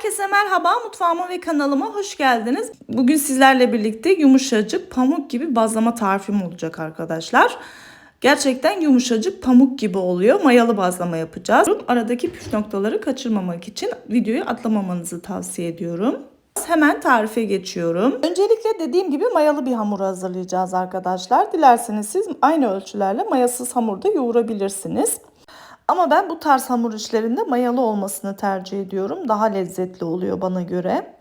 Herkese merhaba mutfağıma ve kanalıma hoş geldiniz. Bugün sizlerle birlikte yumuşacık pamuk gibi bazlama tarifim olacak arkadaşlar. Gerçekten yumuşacık pamuk gibi oluyor. Mayalı bazlama yapacağız. Aradaki püf noktaları kaçırmamak için videoyu atlamamanızı tavsiye ediyorum. Hemen tarife geçiyorum. Öncelikle dediğim gibi mayalı bir hamur hazırlayacağız arkadaşlar. Dilerseniz siz aynı ölçülerle mayasız hamurda yoğurabilirsiniz. Ama ben bu tarz hamur işlerinde mayalı olmasını tercih ediyorum. Daha lezzetli oluyor bana göre.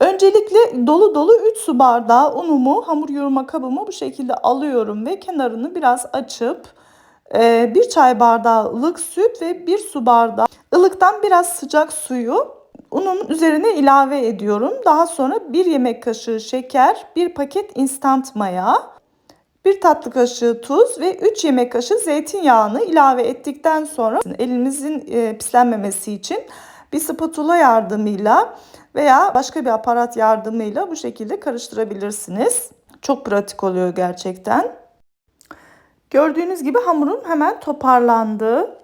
Öncelikle dolu dolu 3 su bardağı unumu hamur yoğurma kabıma bu şekilde alıyorum ve kenarını biraz açıp e, bir çay bardağı ılık süt ve bir su bardağı ılıktan biraz sıcak suyu unun üzerine ilave ediyorum. Daha sonra bir yemek kaşığı şeker, bir paket instant maya, 1 tatlı kaşığı tuz ve 3 yemek kaşığı zeytinyağını ilave ettikten sonra elinizin e, pislenmemesi için bir spatula yardımıyla veya başka bir aparat yardımıyla bu şekilde karıştırabilirsiniz. Çok pratik oluyor gerçekten. Gördüğünüz gibi hamurum hemen toparlandı.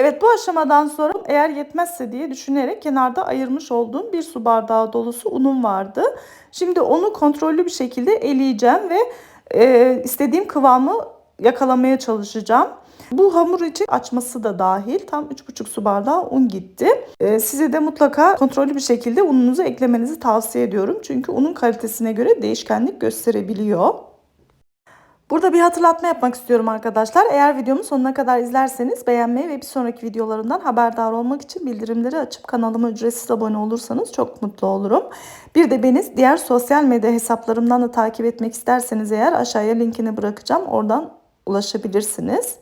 Evet bu aşamadan sonra eğer yetmezse diye düşünerek kenarda ayırmış olduğum bir su bardağı dolusu unum vardı. Şimdi onu kontrollü bir şekilde eleyeceğim ve e, istediğim kıvamı yakalamaya çalışacağım. Bu hamur için açması da dahil tam 3,5 su bardağı un gitti. Ee, size de mutlaka kontrollü bir şekilde ununuzu eklemenizi tavsiye ediyorum. Çünkü unun kalitesine göre değişkenlik gösterebiliyor. Burada bir hatırlatma yapmak istiyorum arkadaşlar. Eğer videomu sonuna kadar izlerseniz beğenmeyi ve bir sonraki videolarımdan haberdar olmak için bildirimleri açıp kanalıma ücretsiz abone olursanız çok mutlu olurum. Bir de beni diğer sosyal medya hesaplarımdan da takip etmek isterseniz eğer aşağıya linkini bırakacağım. Oradan ulaşabilirsiniz.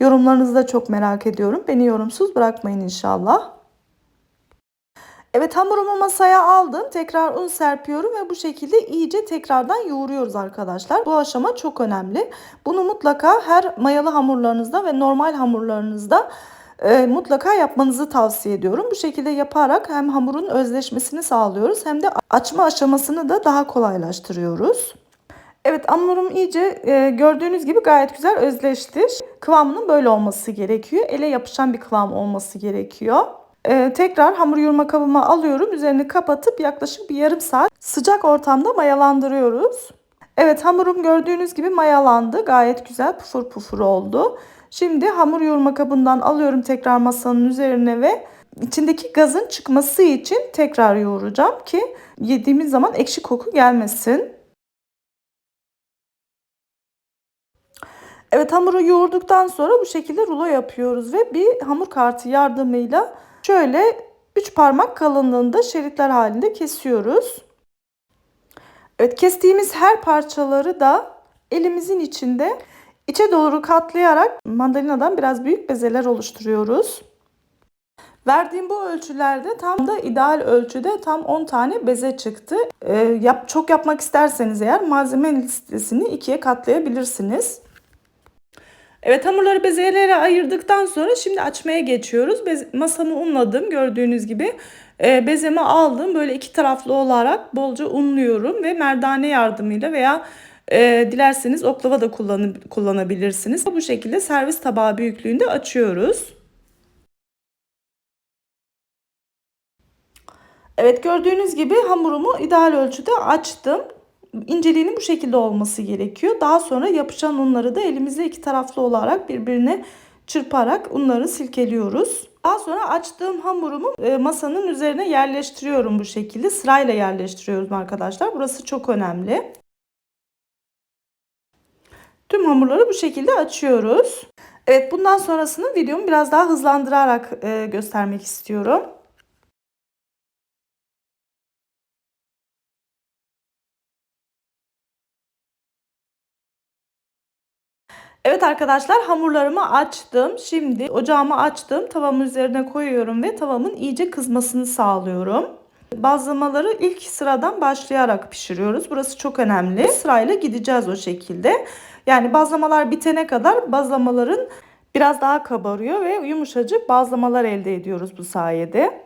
Yorumlarınızı da çok merak ediyorum. Beni yorumsuz bırakmayın inşallah. Evet hamurumu masaya aldım. Tekrar un serpiyorum ve bu şekilde iyice tekrardan yoğuruyoruz arkadaşlar. Bu aşama çok önemli. Bunu mutlaka her mayalı hamurlarınızda ve normal hamurlarınızda e, mutlaka yapmanızı tavsiye ediyorum. Bu şekilde yaparak hem hamurun özleşmesini sağlıyoruz hem de açma aşamasını da daha kolaylaştırıyoruz. Evet hamurum iyice e, gördüğünüz gibi gayet güzel özleşti. Kıvamının böyle olması gerekiyor. Ele yapışan bir kıvam olması gerekiyor. Ee, tekrar hamur yoğurma kabıma alıyorum. Üzerini kapatıp yaklaşık bir yarım saat sıcak ortamda mayalandırıyoruz. Evet hamurum gördüğünüz gibi mayalandı. Gayet güzel pufur pufur oldu. Şimdi hamur yoğurma kabından alıyorum tekrar masanın üzerine ve içindeki gazın çıkması için tekrar yoğuracağım ki yediğimiz zaman ekşi koku gelmesin. Evet hamuru yoğurduktan sonra bu şekilde rulo yapıyoruz ve bir hamur kartı yardımıyla şöyle 3 parmak kalınlığında şeritler halinde kesiyoruz. Evet kestiğimiz her parçaları da elimizin içinde içe doğru katlayarak mandalinadan biraz büyük bezeler oluşturuyoruz. Verdiğim bu ölçülerde tam da ideal ölçüde tam 10 tane beze çıktı. Ee, yap, çok yapmak isterseniz eğer malzeme listesini ikiye katlayabilirsiniz. Evet hamurları bezelere ayırdıktan sonra şimdi açmaya geçiyoruz. Bez, masamı unladım gördüğünüz gibi. E, bezemi aldım böyle iki taraflı olarak bolca unluyorum ve merdane yardımıyla veya e, dilerseniz oklava da kullan kullanabilirsiniz. Bu şekilde servis tabağı büyüklüğünde açıyoruz. Evet gördüğünüz gibi hamurumu ideal ölçüde açtım inceliğinin bu şekilde olması gerekiyor. Daha sonra yapışan unları da elimizle iki taraflı olarak birbirine çırparak unları silkeliyoruz. Daha sonra açtığım hamurumu e, masanın üzerine yerleştiriyorum bu şekilde. Sırayla yerleştiriyorum arkadaşlar. Burası çok önemli. Tüm hamurları bu şekilde açıyoruz. Evet bundan sonrasını videomu biraz daha hızlandırarak e, göstermek istiyorum. Evet arkadaşlar hamurlarımı açtım. Şimdi ocağımı açtım. Tavamın üzerine koyuyorum ve tavamın iyice kızmasını sağlıyorum. Bazlamaları ilk sıradan başlayarak pişiriyoruz. Burası çok önemli. Sırayla gideceğiz o şekilde. Yani bazlamalar bitene kadar bazlamaların biraz daha kabarıyor ve yumuşacık bazlamalar elde ediyoruz bu sayede.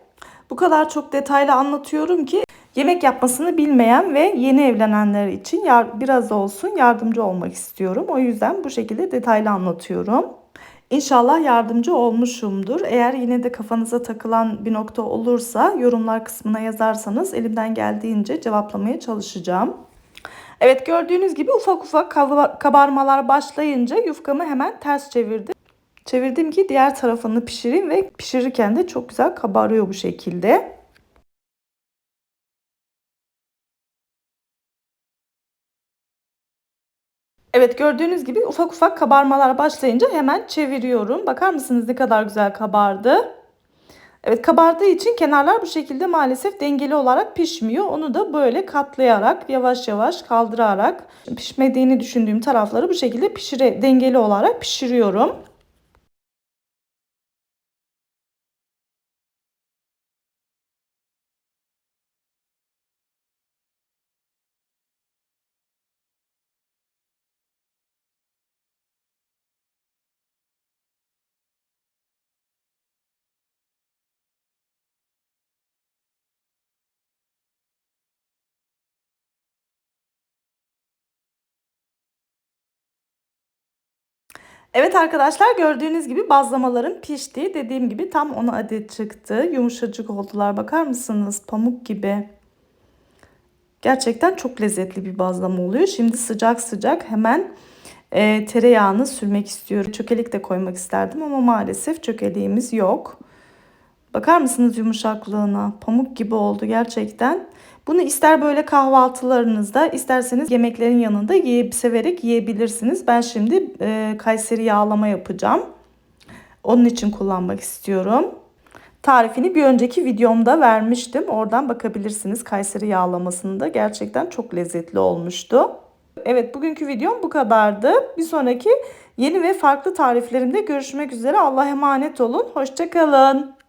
Bu kadar çok detaylı anlatıyorum ki Yemek yapmasını bilmeyen ve yeni evlenenler için biraz da olsun yardımcı olmak istiyorum. O yüzden bu şekilde detaylı anlatıyorum. İnşallah yardımcı olmuşumdur. Eğer yine de kafanıza takılan bir nokta olursa yorumlar kısmına yazarsanız elimden geldiğince cevaplamaya çalışacağım. Evet gördüğünüz gibi ufak ufak kabarmalar başlayınca yufkamı hemen ters çevirdim. Çevirdim ki diğer tarafını pişireyim ve pişirirken de çok güzel kabarıyor bu şekilde. Evet gördüğünüz gibi ufak ufak kabarmalar başlayınca hemen çeviriyorum. Bakar mısınız ne kadar güzel kabardı. Evet kabardığı için kenarlar bu şekilde maalesef dengeli olarak pişmiyor. Onu da böyle katlayarak yavaş yavaş kaldırarak pişmediğini düşündüğüm tarafları bu şekilde pişire dengeli olarak pişiriyorum. Evet arkadaşlar gördüğünüz gibi bazlamalarım pişti. Dediğim gibi tam 10 adet çıktı. Yumuşacık oldular. Bakar mısınız? Pamuk gibi. Gerçekten çok lezzetli bir bazlama oluyor. Şimdi sıcak sıcak hemen e, tereyağını sürmek istiyorum. Çökelik de koymak isterdim ama maalesef çökeliğimiz yok. Bakar mısınız yumuşaklığına? Pamuk gibi oldu gerçekten. Bunu ister böyle kahvaltılarınızda isterseniz yemeklerin yanında yiyip severek yiyebilirsiniz. Ben şimdi e, Kayseri yağlama yapacağım. Onun için kullanmak istiyorum. Tarifini bir önceki videomda vermiştim. Oradan bakabilirsiniz Kayseri yağlamasında. Gerçekten çok lezzetli olmuştu. Evet bugünkü videom bu kadardı. Bir sonraki yeni ve farklı tariflerimde görüşmek üzere. Allah'a emanet olun. Hoşçakalın.